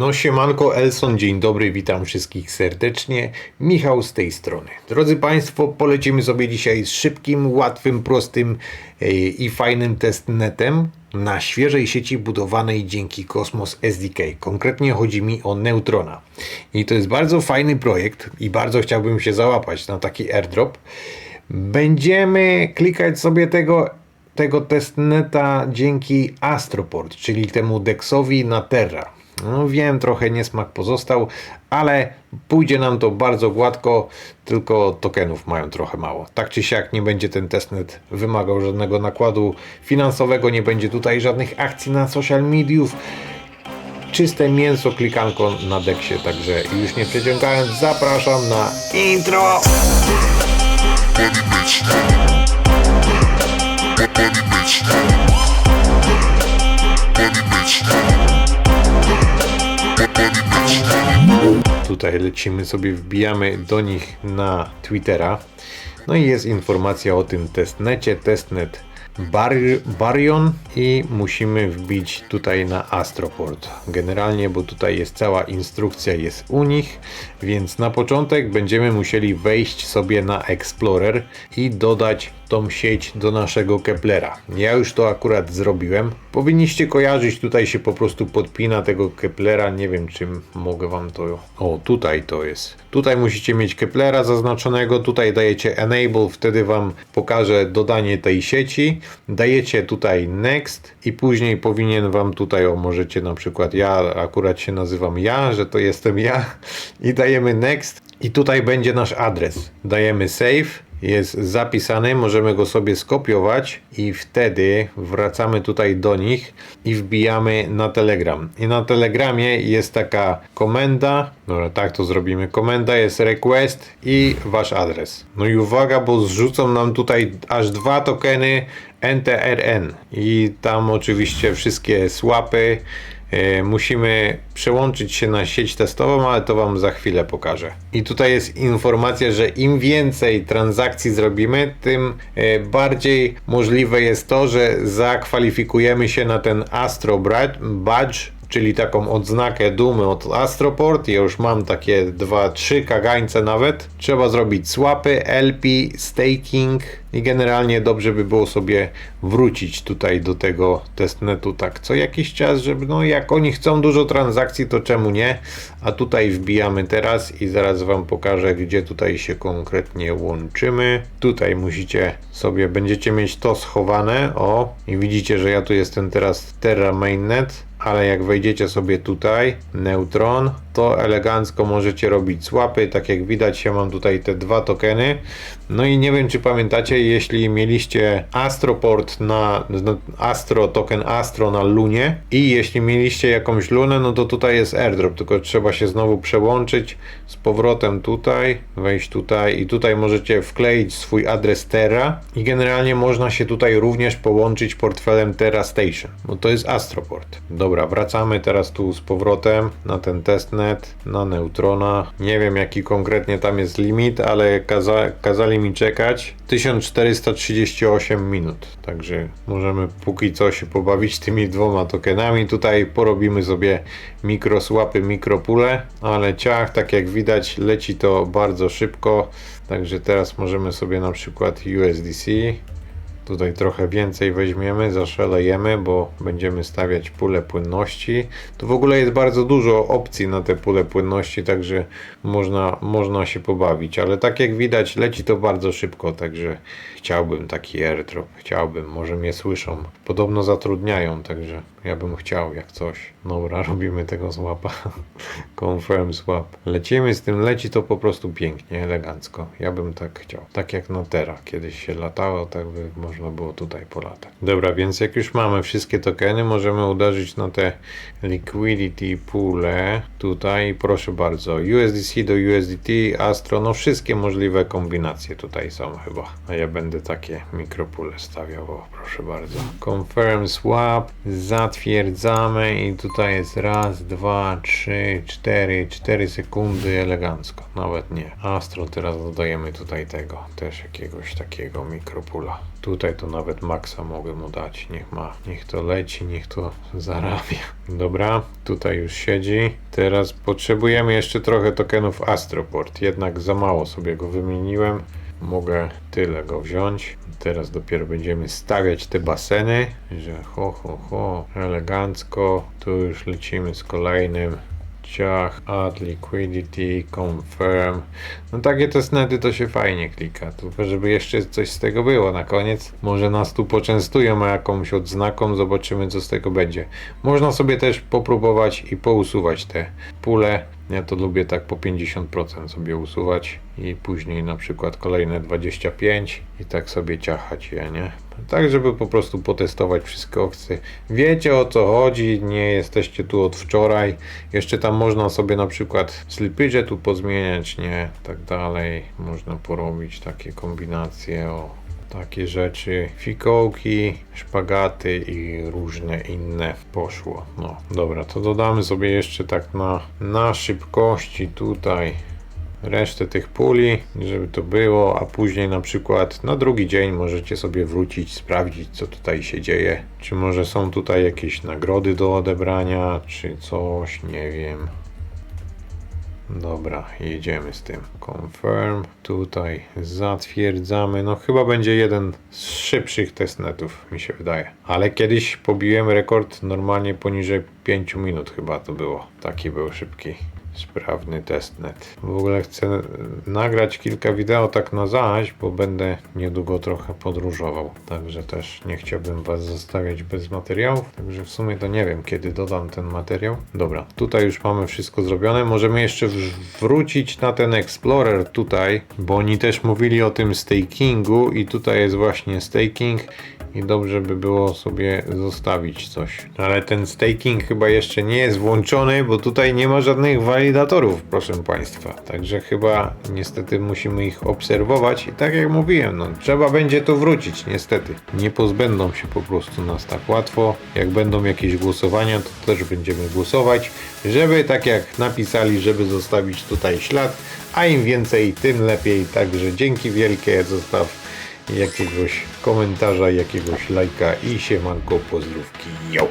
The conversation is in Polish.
No siemanko Elson, dzień dobry, witam wszystkich serdecznie. Michał z tej strony. Drodzy Państwo, polecimy sobie dzisiaj z szybkim, łatwym, prostym e, i fajnym testnetem na świeżej sieci budowanej dzięki Cosmos SDK. Konkretnie chodzi mi o Neutrona. I to jest bardzo fajny projekt i bardzo chciałbym się załapać na taki airdrop. Będziemy klikać sobie tego tego testneta dzięki Astroport, czyli temu Dexowi na Terra. No wiem, trochę niesmak pozostał, ale pójdzie nam to bardzo gładko, tylko tokenów mają trochę mało. Tak czy siak nie będzie ten testnet wymagał żadnego nakładu finansowego, nie będzie tutaj żadnych akcji na social mediów. Czyste mięso klikanko na deksie, także już nie przeciągając, zapraszam na intro! Money bitch. Tutaj lecimy sobie, wbijamy do nich na Twittera. No i jest informacja o tym testnecie, testnet Bar Barion i musimy wbić tutaj na Astroport. Generalnie, bo tutaj jest cała instrukcja jest u nich, więc na początek będziemy musieli wejść sobie na Explorer i dodać tą sieć do naszego Keplera. Ja już to akurat zrobiłem. Powinniście kojarzyć, tutaj się po prostu podpina tego Keplera. Nie wiem, czym mogę wam to. O, tutaj to jest. Tutaj musicie mieć Keplera zaznaczonego. Tutaj dajecie Enable, wtedy wam pokaże dodanie tej sieci. Dajecie tutaj Next i później powinien wam tutaj, o, możecie na przykład ja akurat się nazywam ja, że to jestem ja i dajemy Next. I tutaj będzie nasz adres. Dajemy Save jest zapisany, możemy go sobie skopiować i wtedy wracamy tutaj do nich i wbijamy na Telegram. I na Telegramie jest taka komenda, dobra, tak to zrobimy. Komenda jest request i wasz adres. No i uwaga, bo zrzucą nam tutaj aż dwa tokeny NTRN i tam oczywiście wszystkie swapy E, musimy przełączyć się na sieć testową, ale to Wam za chwilę pokażę. I tutaj jest informacja, że im więcej transakcji zrobimy, tym e, bardziej możliwe jest to, że zakwalifikujemy się na ten Astro Badge, czyli taką odznakę dumy od Astroport. Ja już mam takie 2-3 kagańce nawet. Trzeba zrobić swapy, LP, staking i generalnie dobrze by było sobie wrócić tutaj do tego testnetu tak co jakiś czas, żeby no jak oni chcą dużo transakcji, to czemu nie? A tutaj wbijamy teraz i zaraz Wam pokażę, gdzie tutaj się konkretnie łączymy. Tutaj musicie sobie, będziecie mieć to schowane, o i widzicie, że ja tu jestem teraz Terra Mainnet ale jak wejdziecie sobie tutaj, Neutron, to elegancko możecie robić swapy. Tak jak widać, ja mam tutaj te dwa tokeny. No i nie wiem, czy pamiętacie, jeśli mieliście Astroport na, Astro, token Astro na Lunie i jeśli mieliście jakąś Lunę, no to tutaj jest airdrop, tylko trzeba się znowu przełączyć z powrotem tutaj, wejść tutaj i tutaj możecie wkleić swój adres Terra i generalnie można się tutaj również połączyć portfelem Terra Station, bo to jest Astroport. Dobra, wracamy teraz tu z powrotem na ten testnet, na Neutrona. Nie wiem jaki konkretnie tam jest limit, ale kaza kazali mi czekać 1438 minut. Także możemy póki co się pobawić tymi dwoma tokenami. Tutaj porobimy sobie mikrosłapy, mikropule, ale ciach, tak jak widać, leci to bardzo szybko. Także teraz możemy sobie na przykład USDC Tutaj trochę więcej weźmiemy, zaszalejemy, bo będziemy stawiać pulę płynności. Tu w ogóle jest bardzo dużo opcji na te pule płynności, także można, można się pobawić. Ale tak jak widać, leci to bardzo szybko, także chciałbym taki airdrop. Chciałbym, może mnie słyszą. Podobno zatrudniają, także ja bym chciał, jak coś. Dobra, robimy tego swapa. Confirm swap. Lecimy z tym, leci to po prostu pięknie, elegancko. Ja bym tak chciał. Tak jak na Terra. Kiedyś się latało, tak by można było tutaj polatać. Dobra, więc jak już mamy wszystkie tokeny, możemy uderzyć na te liquidity poole. Tutaj, proszę bardzo, USDC do USDT, Astro, no wszystkie możliwe kombinacje tutaj są chyba. A ja będę takie mikropule stawiał, proszę bardzo. Confirm swap, zatwierdzamy i tutaj jest raz, dwa, trzy, cztery, cztery sekundy elegancko. Nawet nie. Astro teraz dodajemy tutaj tego, też jakiegoś takiego mikropula. Tutaj to nawet maksa mogę mu dać. Niech ma, niech to leci, niech to zarabia. Dobra, tutaj już siedzi. Teraz potrzebujemy jeszcze trochę tokenów Astroport. Jednak za mało sobie go wymieniłem. Mogę tyle go wziąć. Teraz dopiero będziemy stawiać te baseny, że ho, ho, ho, elegancko. Tu już lecimy z kolejnym. Ciach, add liquidity, confirm. No takie testnety to się fajnie klika, tylko żeby jeszcze coś z tego było na koniec. Może nas tu poczęstują jakąś odznaką, zobaczymy co z tego będzie. Można sobie też popróbować i pousuwać te pule. Ja to lubię tak po 50% sobie usuwać i później na przykład kolejne 25 i tak sobie ciachać je, nie? Tak, żeby po prostu potestować wszystkie opcje. Wiecie o co chodzi, nie jesteście tu od wczoraj. Jeszcze tam można sobie na przykład slippage tu pozmieniać, nie? Tak dalej. Można porobić takie kombinacje o takie rzeczy. Fikołki, szpagaty i różne inne poszło. No dobra, to dodamy sobie jeszcze tak na, na szybkości tutaj resztę tych puli, żeby to było, a później na przykład na drugi dzień możecie sobie wrócić, sprawdzić co tutaj się dzieje. Czy może są tutaj jakieś nagrody do odebrania, czy coś, nie wiem. Dobra, jedziemy z tym. Confirm. Tutaj zatwierdzamy. No chyba będzie jeden z szybszych testnetów, mi się wydaje. Ale kiedyś pobiłem rekord normalnie poniżej 5 minut chyba to było. Taki był szybki. Sprawny testnet. W ogóle chcę nagrać kilka wideo tak na zaś, bo będę niedługo trochę podróżował. Także też nie chciałbym Was zostawiać bez materiałów. Także w sumie to nie wiem, kiedy dodam ten materiał. Dobra, tutaj już mamy wszystko zrobione. Możemy jeszcze wrócić na ten Explorer tutaj, bo oni też mówili o tym stakingu i tutaj jest właśnie staking i dobrze by było sobie zostawić coś. Ale ten staking chyba jeszcze nie jest włączony, bo tutaj nie ma żadnych walidatorów, proszę Państwa. Także chyba niestety musimy ich obserwować i tak jak mówiłem, no trzeba będzie tu wrócić, niestety. Nie pozbędą się po prostu nas tak łatwo. Jak będą jakieś głosowania, to też będziemy głosować, żeby tak jak napisali, żeby zostawić tutaj ślad, a im więcej, tym lepiej. Także dzięki wielkie, zostaw jakiegoś komentarza, jakiegoś lajka i siemanko, pozdrówki, yo!